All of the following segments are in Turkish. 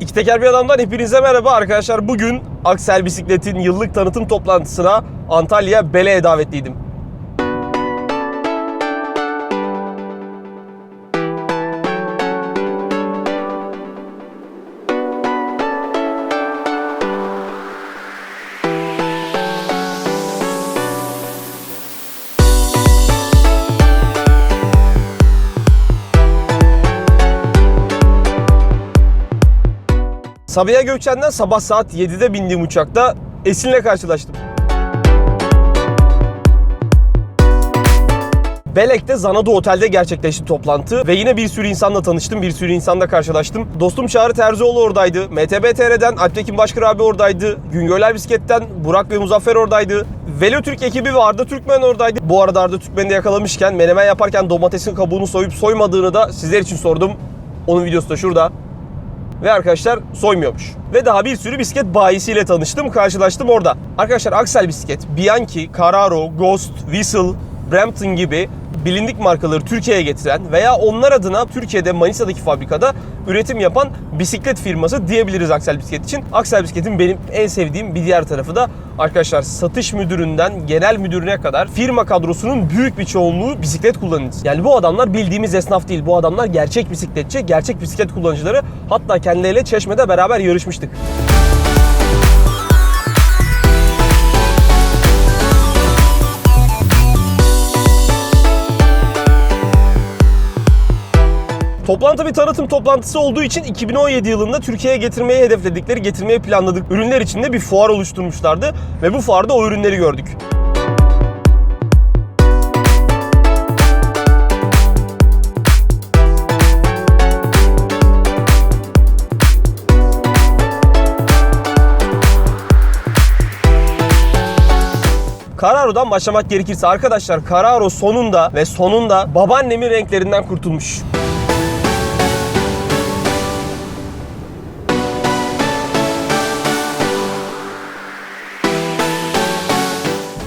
İki teker bir adamdan hepinize merhaba arkadaşlar. Bugün Aksel Bisiklet'in yıllık tanıtım toplantısına Antalya Bele'ye davetliydim. Sabiha Gökçen'den sabah saat 7'de bindiğim uçakta Esin'le karşılaştım. Belek'te Zanadu Otel'de gerçekleşti toplantı ve yine bir sürü insanla tanıştım, bir sürü insanla karşılaştım. Dostum Çağrı Terzioğlu oradaydı, MTB TR'den Alptekin Başkır abi oradaydı, Güngöler Bisiklet'ten Burak ve Muzaffer oradaydı. Velo Türk ekibi ve Arda Türkmen oradaydı. Bu arada Arda Türkmen'i de yakalamışken menemen yaparken domatesin kabuğunu soyup soymadığını da sizler için sordum. Onun videosu da şurada. Ve arkadaşlar soymuyormuş. Ve daha bir sürü bisiklet bayisiyle tanıştım, karşılaştım orada. Arkadaşlar Axel bisiklet, Bianchi, Carraro, Ghost, Whistle, Brampton gibi bilindik markaları Türkiye'ye getiren veya onlar adına Türkiye'de Manisa'daki fabrikada üretim yapan bisiklet firması diyebiliriz Axel Bisiklet için. Axel Bisiklet'in benim en sevdiğim bir diğer tarafı da arkadaşlar satış müdüründen genel müdürüne kadar firma kadrosunun büyük bir çoğunluğu bisiklet kullanıcısı. Yani bu adamlar bildiğimiz esnaf değil. Bu adamlar gerçek bisikletçi, gerçek bisiklet kullanıcıları. Hatta kendileriyle Çeşme'de beraber yarışmıştık. Toplantı bir tanıtım toplantısı olduğu için 2017 yılında Türkiye'ye getirmeyi hedefledikleri, getirmeyi planladık ürünler için de bir fuar oluşturmuşlardı ve bu fuarda o ürünleri gördük. Carraro'dan başlamak gerekirse arkadaşlar Carraro sonunda ve sonunda babaannemin renklerinden kurtulmuş.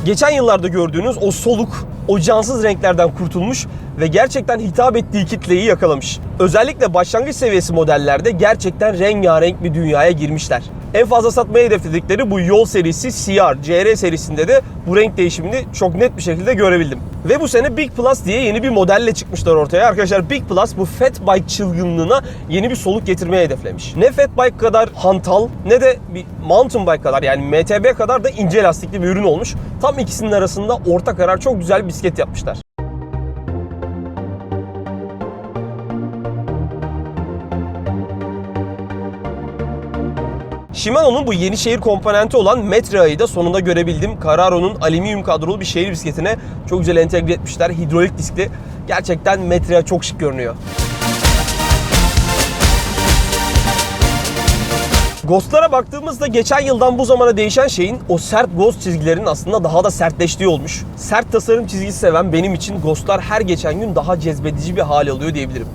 Geçen yıllarda gördüğünüz o soluk, o cansız renklerden kurtulmuş ve gerçekten hitap ettiği kitleyi yakalamış. Özellikle başlangıç seviyesi modellerde gerçekten rengarenk bir dünyaya girmişler. En fazla satmayı hedefledikleri bu yol serisi CR, CR serisinde de bu renk değişimini çok net bir şekilde görebildim. Ve bu sene Big Plus diye yeni bir modelle çıkmışlar ortaya. Arkadaşlar Big Plus bu fat bike çılgınlığına yeni bir soluk getirmeyi hedeflemiş. Ne fat bike kadar hantal ne de bir mountain bike kadar yani MTB kadar da ince lastikli bir ürün olmuş. Tam ikisinin arasında orta karar çok güzel bisiklet yapmışlar. Shimano'nun bu yeni şehir komponenti olan Metra'yı da sonunda görebildim. Carraro'nun alüminyum kadrolu bir şehir bisikletine çok güzel entegre etmişler. Hidrolik diskli. Gerçekten Metra çok şık görünüyor. Ghost'lara baktığımızda geçen yıldan bu zamana değişen şeyin o sert Ghost çizgilerinin aslında daha da sertleştiği olmuş. Sert tasarım çizgisi seven benim için Ghost'lar her geçen gün daha cezbedici bir hale alıyor diyebilirim.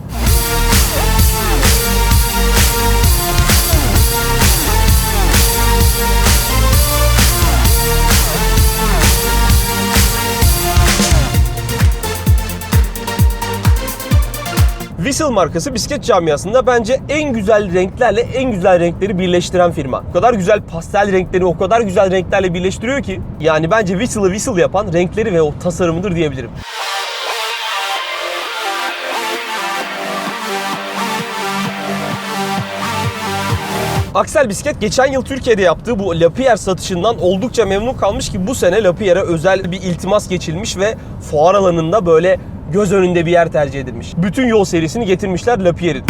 Whistle markası bisiklet camiasında bence en güzel renklerle en güzel renkleri birleştiren firma. O kadar güzel pastel renkleri o kadar güzel renklerle birleştiriyor ki yani bence Whistle'ı Whistle yapan renkleri ve o tasarımıdır diyebilirim. Aksel Bisiklet geçen yıl Türkiye'de yaptığı bu Lapierre satışından oldukça memnun kalmış ki bu sene Lapierre'e özel bir iltimas geçilmiş ve fuar alanında böyle göz önünde bir yer tercih edilmiş. Bütün yol serisini getirmişler Lapierre'in.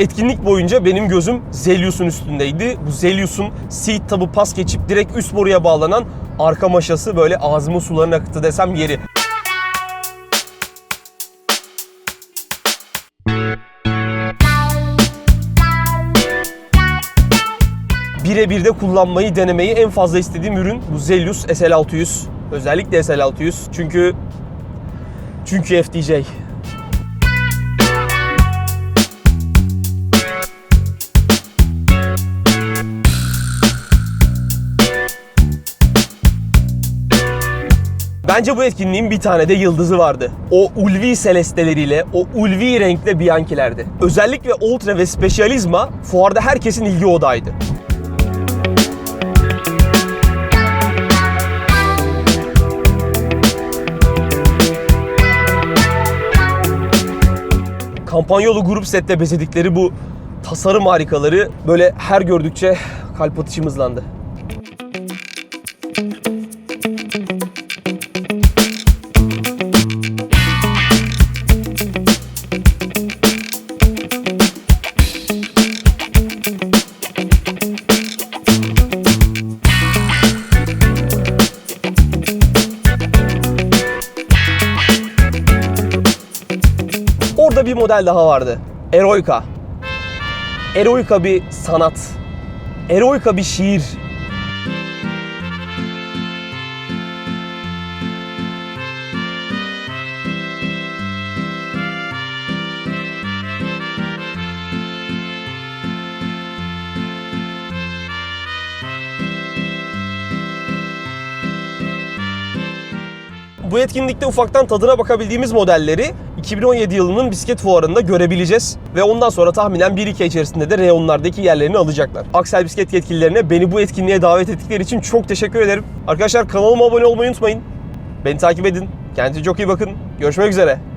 Etkinlik boyunca benim gözüm Zelius'un üstündeydi. Bu Zelius'un seat tabı pas geçip direkt üst boruya bağlanan arka maşası böyle ağzımın sularını akıttı desem yeri. birebir de kullanmayı, denemeyi en fazla istediğim ürün bu Zelius SL600. Özellikle SL600. Çünkü Çünkü FDJ. Bence bu etkinliğin bir tane de yıldızı vardı. O ulvi selesteleriyle, o ulvi renkli Bianchi'lerdi. Özellikle Ultra ve Specialisma fuarda herkesin ilgi odağıydı. Kampanyolu grup sette bezedikleri bu tasarım harikaları böyle her gördükçe kalp atışım hızlandı. Orada bir model daha vardı. Eroika. Eroika bir sanat. Eroika bir şiir. Bu etkinlikte ufaktan tadına bakabildiğimiz modelleri 2017 yılının bisiklet fuarında görebileceğiz. Ve ondan sonra tahminen 1-2 ay içerisinde de reyonlardaki yerlerini alacaklar. Aksel Bisiklet yetkililerine beni bu etkinliğe davet ettikleri için çok teşekkür ederim. Arkadaşlar kanalıma abone olmayı unutmayın. Beni takip edin. Kendinize çok iyi bakın. Görüşmek üzere.